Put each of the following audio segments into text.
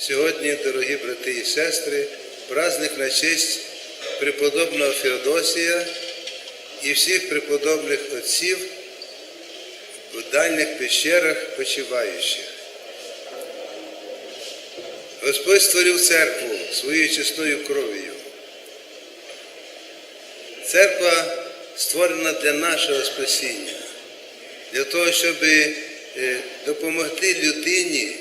Сьогодні, дорогі брати і сестри, праздник на честь преподобного Феодосія і всіх преподобних отців в дальніх пещерах почиваючих. Господь створив церкву своєю чесною кров'ю. Церква створена для нашого спасіння, для того, щоб е, допомогти людині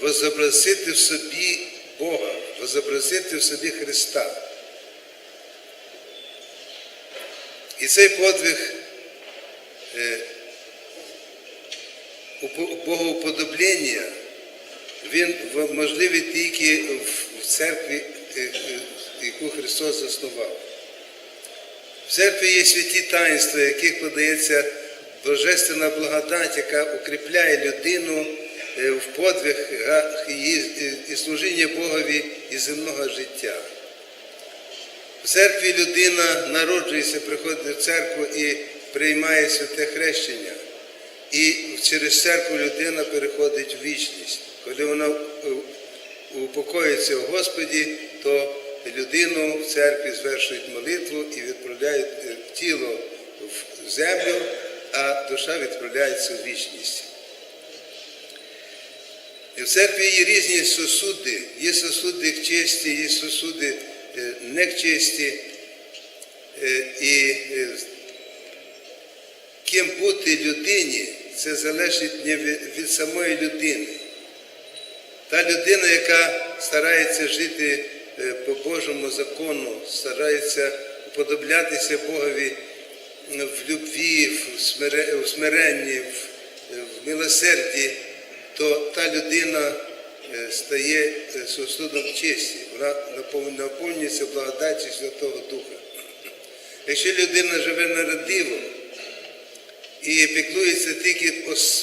возобразити в собі Бога, возобразити в собі Христа. І цей подвиг е, упо- богоуподоблення, він можливий тільки в- церкві, е, е, яку Христос заснував. В церкві є святі таїнства, яких подається божественна благодать, яка укріпляє людину в подвигах е, і служіння Богові і земного життя. В церкві людина народжується, приходить в церкву і приймає святе хрещення. І через церкву людина переходить в вічність. Коли вона е, упокоїться в Господі, то людину в церкві звершують молитву і відправляють е, тіло в землю, а душа відправляється в вічність. І в церкві є різні сосуди. Є сосуди к честі, є сосуди е, не к честі. Е, І е, ким бути людині, це залежить не від самої людини. Та людина, яка старається жити по Божому закону, старається уподоблятися Богові в любві, в смиренні, в милосерді, то та людина е, стає е, сосудом честі, вона наповнюється благодаті Святого Духа. Якщо людина живе нерадиво і піклується тільки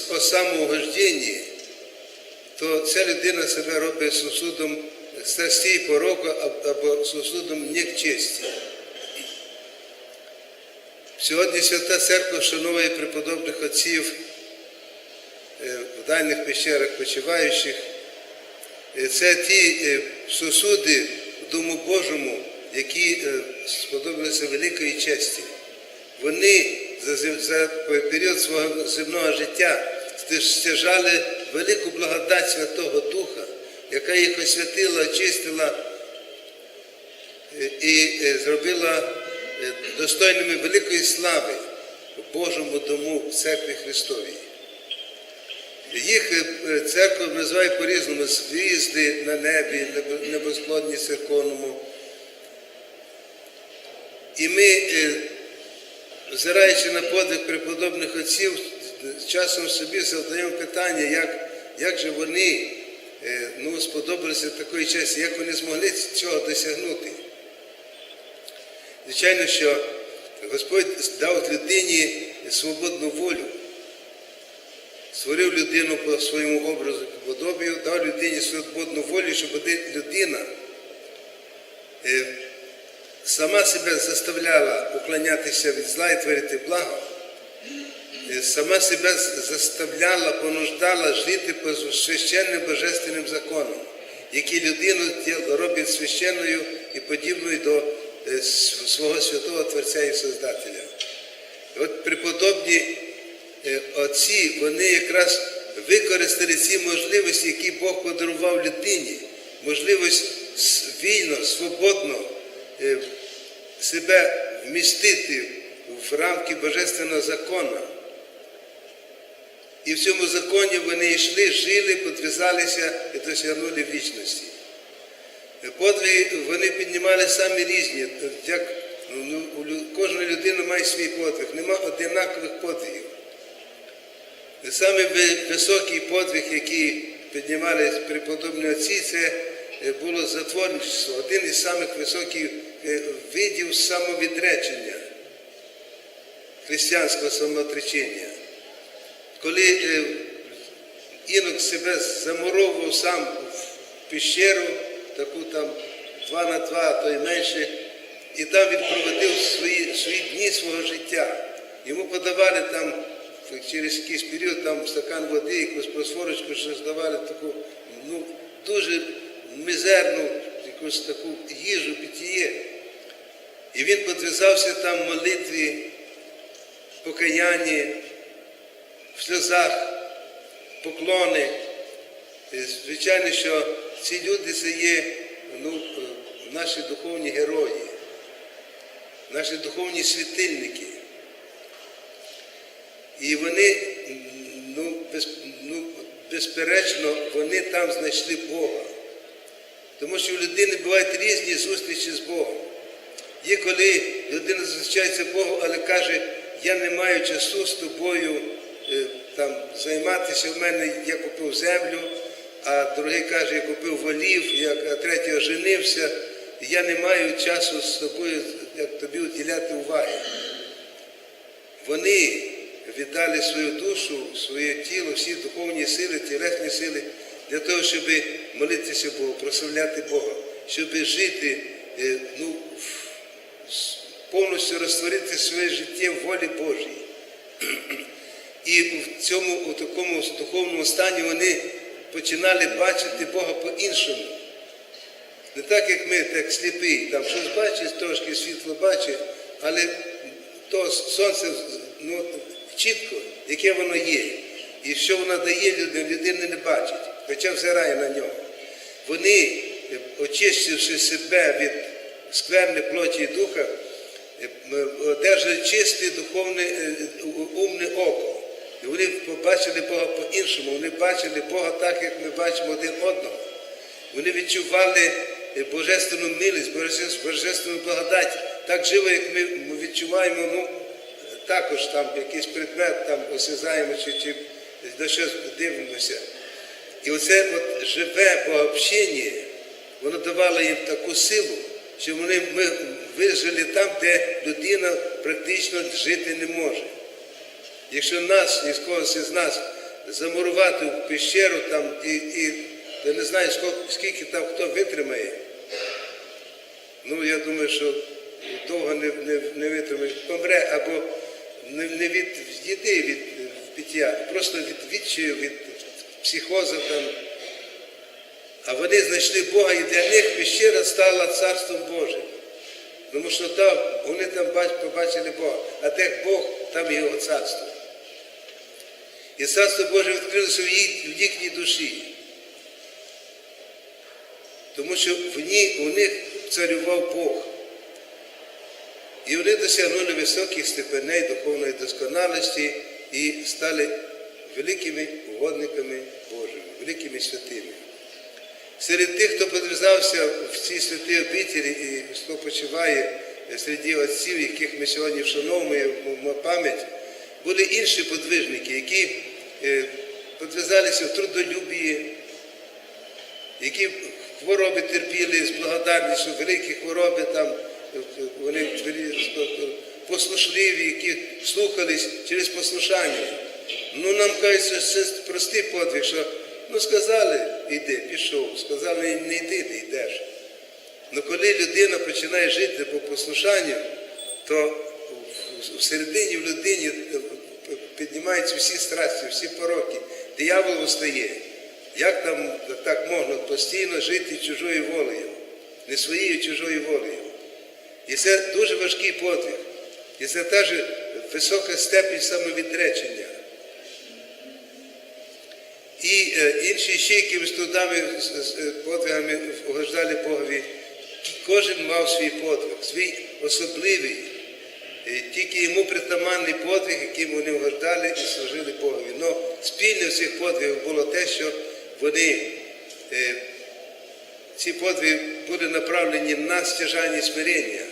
о, самоугожденні, то ця людина себе робить сусудом страсті і пороку або сусудом нечесті. Сьогодні Свята Церква вшановує преподобних отців в дальніх пещерах почиваючих. Е, Це ті е, сусуди в Дому Божому, які е, сподобалися великої честі. Вони за, за період свого земного життя стяжали велику благодать Святого Духа, яка їх освятила, очистила е, і е, зробила е, достойними великої слави в Божому дому в церкві Христовій. Їх е, церква називає по-різному звізди на небі, небо- небосклонні церковному. І ми, е, взираючи на подвиг преподобних отців, часом собі задаємо питання, як, як же вони е, ну, сподобалися такої честі, як вони змогли цього досягнути. Звичайно, що Господь дав людині свободну волю, створив людину по своєму образу і подобію, дав людині свободну волю, щоб людина е, сама себе заставляла уклонятися від зла і творити благо, е, сама себе заставляла, понуждала жити по священним божественним законам, які людину роблять священною і подібною до е, свого святого Творця і Создателя. От преподобні отці, вони якраз використали ці можливості, які Бог подарував людині, можливість вільно, свободно е, себе вмістити в рамки Божественного закону. І в цьому законі вони йшли, жили, підв'язалися і досягнули вічності. Подвиги вони піднімали самі різні. Як, ну, кожна людина має свій подвиг, нема одинакових подвигів. Саме високий подвиг, який піднімали преподобні отці, це е, було затворництво, один із самих високих е, видів самовідречення, християнського самоотречення. Коли е, інок себе замуровував сам в піщеру, таку там два на два, а то й менше, і там він проводив свої, свої дні свого життя. Йому подавали там через якийсь період там стакан води, якусь просфорочку, що здавали таку, ну, дуже мізерну якусь таку їжу, питіє. І він підв'язався там в молитві, покаянні, в сльозах, поклони. І, Звичайно, що ці люди це є ну, е, наші духовні герої, наші духовні світильники. І вони, ну, без, ну, безперечно, вони там знайшли Бога. Тому що у людини бувають різні зустрічі з Богом. Є коли людина зустрічається Богу, але каже, я не маю часу з тобою е, там, займатися. В мене я купив землю, а другий каже, я купив волів, я, а третій оженився, я не маю часу з тобою, як тобі уділяти уваги. Вони віддали свою душу, своє тіло, всі духовні сили, тілесні сили для того, щоб молитися Богу, прославляти Бога, щоб жити, е, ну, повністю розтворити своє життя в волі Божій. І в цьому у такому духовному стані вони починали бачити Бога по-іншому. Не так, як ми, так сліпі, там щось бачить, трошки світло бачить, але то сонце ну, чітко, яке воно є. І що воно дає людині, людина не бачить, хоча взирає на нього. Вони, очистивши себе від скверни плоті і духа, одержали чисте духовне умне око. І вони побачили Бога по-іншому, вони бачили Бога так, як ми бачимо один одного. Вони відчували божественну милість, божественну благодать так живо, як ми відчуваємо, ну, також там якийсь предмет там осязаємо чи, чи на щось дивимося. І оце от живе пообщення, воно давало їм таку силу, що вони ми вижили там, де людина практично жити не може. Якщо нас, ні з когось із нас, замурувати в пещеру там і, і я не знаю, скільки, скільки там хто витримає, ну я думаю, що довго не, не, не витримає, помре або не, від їди від пиття, просто від відчаю, від психозу там. А вони знайшли Бога, і для них пещера стала царством Божим. Тому що там вони там побачили Бога, а де Бог, там його царство. І царство Боже відкрилося в, їх, в їхній душі. Тому що в ній, у них царював Бог. І вони досягнули високих степеней духовної досконалості і стали великими угодниками Божими, великими святими. Серед тих, хто підв'язався в цій святій обителі і хто почиває серед отців, яких ми сьогодні вшановуємо пам'ять, були інші подвижники, які е, підв'язалися в трудолюбії, які хвороби терпіли з благодарністю, великі хвороби там, вони послушливі, які слухались через послушання. Ну, нам кажеться, це простий подвиг, що ну сказали, йди, пішов, сказали, не йди, ти йдеш. Ну коли людина починає жити по послушанню, то всередині в людині піднімаються всі страсті, всі пороки. Диявол устає. Як там так можна постійно жити чужою волею, не своєю чужою волею? І це дуже важкий подвиг. І це теж висока степінь самовідречення. І е, інші ще якимись трудами, подвигами угождали Богові. Кожен мав свій подвиг, свій особливий, е, тільки йому притаманний подвиг, яким вони угождали і служили Богові. Но спільне всіх подвигів було те, що вони, е, ці подвиги були направлені на стяжання смирення,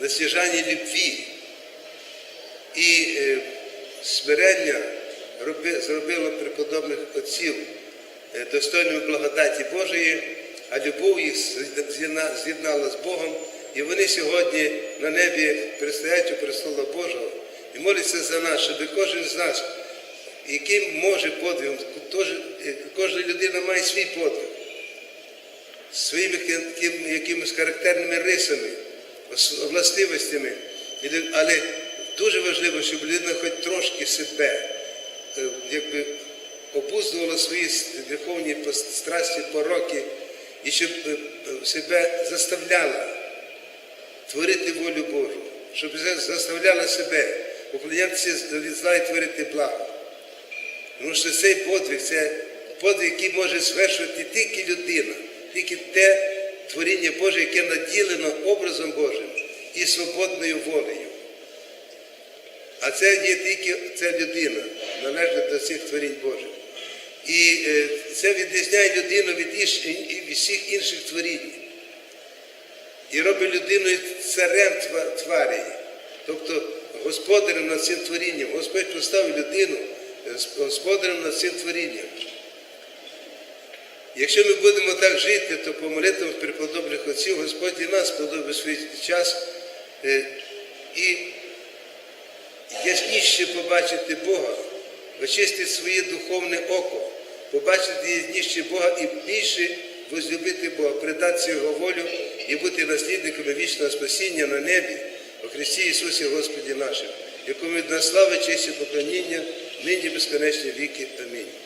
на стяжання любві. І е, смирення роби- зробило преподобних отців е, достойними благодаті Божої, а любов їх з'єднала з Богом, і вони сьогодні на небі предстоять у престола Божого і моляться за нас, щоб кожен з нас, яким може подвигом, е, кожна людина має свій подвиг своїми яким- якимись характерними рисами, властивостями. Але дуже важливо, щоб людина хоч трошки себе е, якби, обуздувала свої гріховні страсті, пороки, і щоб е, себе заставляла творити волю Божу, щоб заставляла себе уклонятися від зла і творити благо. Тому що цей подвиг це подвиг, який може звершувати тільки людина, тільки те творіння Боже, яке наділено образом Божим і свободною волею. А це є тільки ця людина, належна до всіх творінь Божих. І е, це відрізняє людину від всіх інших творінь. І робить людину царем тва- тварі, тобто господарем над цим творінням. Господь поставив людину е, господарем над цим творінням. Якщо ми будемо так жити, то по молитвам преподобних отців Господь і нас подобає свій час е, і ясніше побачити Бога, очистити своє духовне око, побачити ясніше Бога і більше возлюбити Бога, передати Його волю і бути наслідниками вічного спасіння на небі у Христі Ісусі Господі нашим, якому від нас слава, честь і поклоніння, нині безконечні віки. Амінь.